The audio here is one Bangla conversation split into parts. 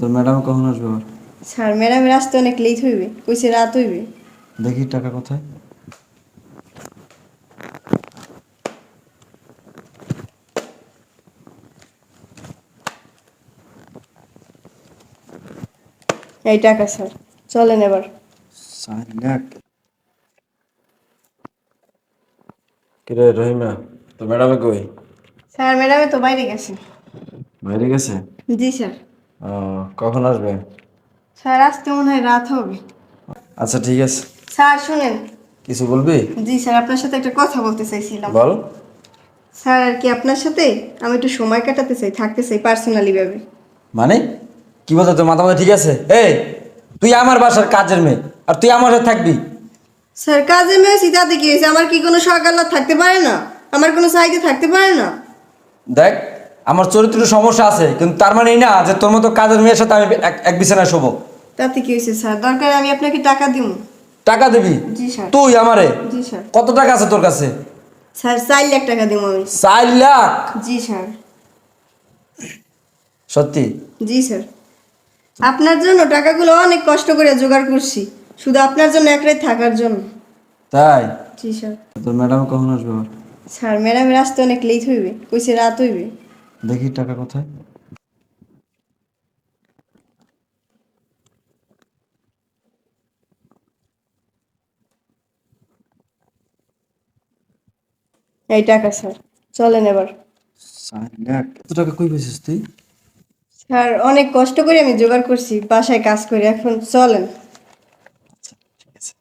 তোর ম্যাডাম কখন আসবে আবার? স্যার ম্যাডামের আসতে অনেক লেট হইবে। কইছে রাত হইবে। দেখি টাকা কোথায়। এই টাকা স্যার। চলেন এবার। চার লাখ কিরে রহিমা তোর ম্যাডামে কই? স্যার ম্যাডামে তো বাইরে গেছে। বাইরে গেছে? জি স্যার। কখন আসবে স্যার আসতে মনে হয় রাত হবে। আচ্ছা ঠিক আছে। স্যার শুনেন। কিছু বলবি? জি স্যার আপনার সাথে একটা কথা বলতে চাইছিলাম। বল। স্যার আর কি আপনার সাথে? আমি একটু সময় কাটাতে চাই থাকতে চাই পার্সোনালি ভাবে। মানে? কি বলতো তোর মাথা মাথা ঠিক আছে? এই তুই আমার বাসার কাজের মেয়ে আর তুই আমার সাথে থাকবি? স্যার কাজে মেয়েছি তাতে কি হয়েছে? আমার কি কোনো আহ্লাদ থাকতে পারে না? আমার কোনো সাইডে থাকতে পারে না? দেখ আমার চরিত্র সমস্যা আছে কিন্তু তার মানে না যে তোর মতো কাজের মেয়ের সাথে আমি এক- এক বিছানায় শোবো। তাতে কি হয়েছে স্যার? দরকার আমি আপনাকে টাকা দিব। টাকা দিবি? জি স্যার। তুই আমারে? জি স্যার। কত টাকা আছে তোর কাছে? স্যার চার লাখ টাকা দিব আমি। চার লাখ? জি স্যার। সত্যি? জি স্যার। আপনার জন্য টাকাগুলো অনেক কষ্ট করে জোগাড় করছি। শুধু আপনার জন্য এক রাত থাকার জন্য। তাই? জি স্যার। তোর ম্যাডাম কখন আসবে আবার? স্যার ম্যাডামের আসতে অনেক লেট হইবে। কইছে রাত হইবে। দেখি টাকা কোথায়। এই টাকা স্যার। চলেন এবার। এত টাকা কই পেয়েছিস তুই? স্যার অনেক কষ্ট করে আমি জোগাড় করছি বাসায় কাজ করি। এখন চলেন। আছে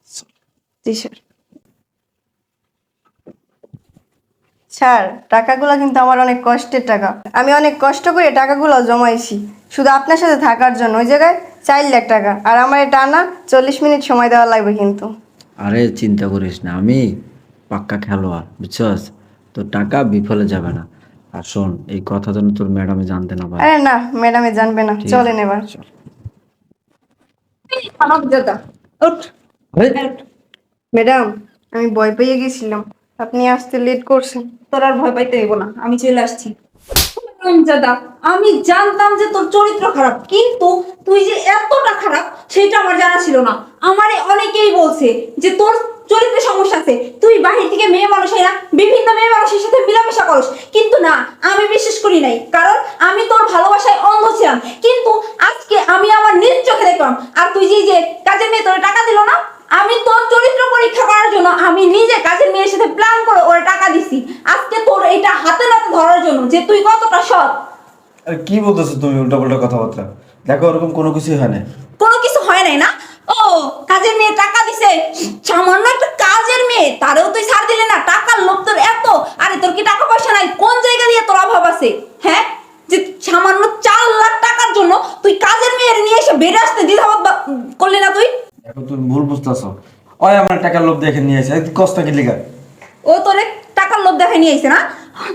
জি স্যার। স্যার টাকাগুলো কিন্তু আমার অনেক কষ্টের টাকা। আমি অনেক কষ্ট করে টাকাগুলো জমাইছি। শুধু আপনার সাথে থাকার জন্য ওই জায়গায় চার লাখ টাকা। আর আমার এটা আনা চল্লিশ মিনিট সময় দেওয়া লাগবে কিন্তু। আরে চিন্তা করিস না আমি পাক্কা খেলোয়াড় বুঝছস? তোর টাকা বিফলে যাবে না। আর শোন এই কথা যেন তোর ম্যাডামে জানতে না পারে। আরে না ম্যাডামে জানবে না। চলেন এবার। ম্যাডাম আমি ভয় পেয়ে গেছিলাম। আপনি আসতে লেট করছেন। তোর আর ভয় পাইতে হইব না, আমি চলে আসছি। আমি জানতাম যে তোর চরিত্র খারাপ, কিন্তু তুই যে এতটা খারাপ, সেটা আমার জানা ছিল না। আমারে অনেকেই বলছে যে তোর চরিত্রে সমস্যা আছে, তুই বাহির থেকে মেয়ে মানুষেরা বিভিন্ন মেয়ে মানুষের সাথে মিলামেশা করস। কিন্তু না, আমি বিশ্বাস করি নাই, কারণ আমি তোর ভালোবাসায় অন্ধ ছিলাম। কিন্তু আজকে আমি আমার নিজ চোখে দেখলাম, আর তুই যে যে কাজের মেয়ে তোর টাকা দিল না আমি তোর চরিত্র পরীক্ষা করার জন্য আমি নিজে কাজের মেয়ের সাথে প্ল্যান করে ওরা টাকা দিছি। আজকে তোর এটা হাতে নাতে ধরার জন্য যে তুই কতটা সৎ। আরে কি বলতেছো তুমি উল্টা পাল্টা কথাবার্তা? দেখো ওরকম কোনো কিছু হয় না কোনো কিছু হয় নাই না? ও কাজের মেয়ে টাকা দিছে। সামান্য একটা কাজের মেয়ে তারেও তুই ছাড় দিলে না টাকার লোভ তোর এত আরে তোর কি টাকা পয়সা নাই কোন জায়গা দিয়ে তোর অভাব আছে হ্যাঁ যে সামান্য চার লাখ টাকার জন্য তুই কাজের মেয়ের নিয়ে এসে বেড়ে আসতে দ্বিধাবোধ বা- করলি না তুই এখন তুমি ভুল বুঝতেছো। ওই আমার টাকার লোভ দেখে নিয়ে আসে কষ্ট কি লিখা ও তোরে টাকার লোভ দেখে নিয়ে আইছে না?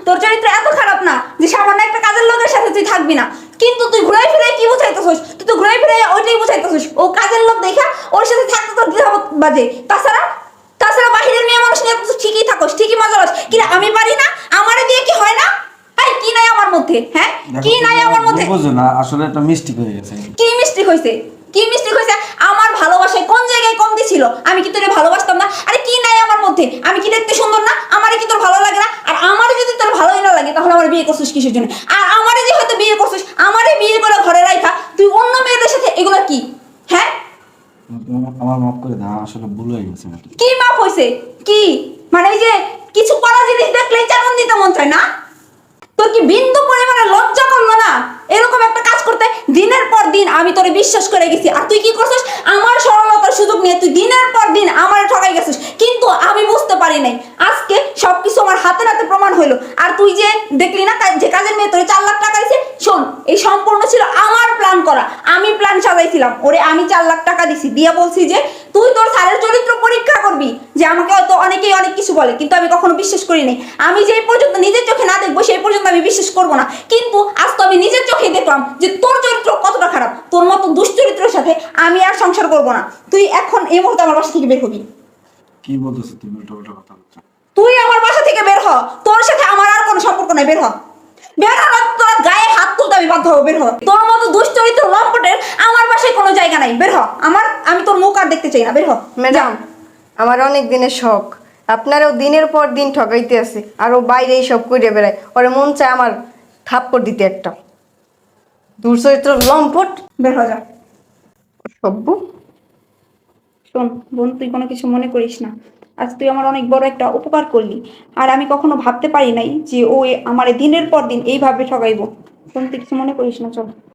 তোর চরিত্র এত খারাপ না যে সামান্য একটা কাজের লোকের সাথে তুই থাকবি না। কিন্তু তুই ঘুরাই ফিরে কি বুঝাইতেছিস? তুই তো ঘুরাই ফিরে ওইটাই বুঝাইতেছিস। ও কাজের লোক দেখা ওর সাথে থাকতে তোর দ্বিধাবোধ বাজে? তাছাড়া তাছাড়া বাহিরের মেয়ে মানুষ নিয়ে তুই ঠিকই থাকোস ঠিকই মজা লস কি আমি পারি না? আমারে দিয়ে কি হয় না? এই কি নাই আমার মধ্যে হ্যাঁ? কি নাই আমার মধ্যে? বুঝো না আসলে একটা মিস্টেক হয়ে গেছে। কি মিস্টেক হয়েছে কি মিস্টেক আমার ভালোবাসায় কোন জায়গায় কমতি ছিল আমি কি তোরে ভালোবাসতাম না? আরে কি নাই আমার মধ্যে? আমি কি দেখতে সুন্দর না? আমারে কি তোর ভালো লাগে না? আর আমারে যদি তোর ভালোই না লাগে তাহলে আমার বিয়ে করছিস কিসের জন্য? আর আমারে যে হয়তো বিয়ে করছিস আমারে বিয়ে করে ঘরে রাখা তুই অন্য মেয়েদের সাথে এগুলো কি? হ্যাঁ? আমার মাফ করে দাও আসলে ভুল হয়ে গেছে কি মাপ হইছে? কি? মানে এই যে কিছু পড়া জিনিস দেখলেই চামন দিতে মন চায় না? তোর কি বিন্দু পরিমাণে লজ্জা করল না? এরকম একটা কাজ করতে দিনের পর দিন আমি তোরে বিশ্বাস করে গেছি। আর তুই কি করছিস আমার সরলতার সুযোগ নিয়ে তুই দিনের পর দিন আমার ঠকাই গেছিস কিন্তু আমি বুঝতে পারি নাই। আজকে সবকিছু আমার হাতে নাতে প্রমাণ হইল। আর তুই যে দেখলি না যে কাজের মেয়ে তোরে চার লাখ টাকা দিছে, শোন, এই সম্পূর্ণ ছিল আমার প্ল্যান করা। আমি প্ল্যান সাজাইছিলাম। ওরে, আমি চার লাখ টাকা দিছি। দিয়া বলছি যে, তুই তোর স্যারের চরিত্র পরীক্ষা করবি। যে আমাকে হয়তো অনেকেই অনেক কিছু বলে, কিন্তু আমি কখনো বিশ্বাস করি নাই। আমি যেই পর্যন্ত নিজের চোখে না দেখব, সেই পর্যন্ত আমি বিশ্বাস করব না। কিন্তু আজ তো আমি নিজের চোখে দেখলাম যে তোর চরিত্র কতটা খারাপ। তোর মতো দুশ্চরিত্রের সাথে আমি আর সংসার করব না। তুই এখন এই মুহূর্তে আমার বাসা থেকে বের হবি। কি বলতেছো তুমি উল্টা পাল্টা কথা বলছো? তুই আমার বাসা থেকে বের হ। তোর সাথে আমার আর কোনো সম্পর্ক নাই বের হ। বের হ তোর গায়ে হাত তুলতে আমি বাধ্য হব বের হ। তোর মতো দুশ্চরিত্র লম্পটের আমার বাসায় কোনো জায়গা নাই বের হ। আমার আমি তোর মুখ আর দেখতে চাই না বের হ। ম্যাডাম আমার অনেক দিনের শখ। আপনারও দিনের পর দিন ঠকাইতে আছে আর ও বাইরে এইসব করে বেড়ায়। ওরে মন চায় আমার থাপ্পড় দিতে একটা। দুর্চরিত্র লম্পট? বের হ যা। সভ্য শোন, বোন, তুই কোনো কিছু মনে করিস না। আজ তুই আমার অনেক বড় একটা উপকার করলি। আর আমি কখনো ভাবতে পারি নাই যে ও আমার দিনের পর দিন এইভাবে ঠগাইবো। বোন, তুই কিছু মনে করিস না, চল।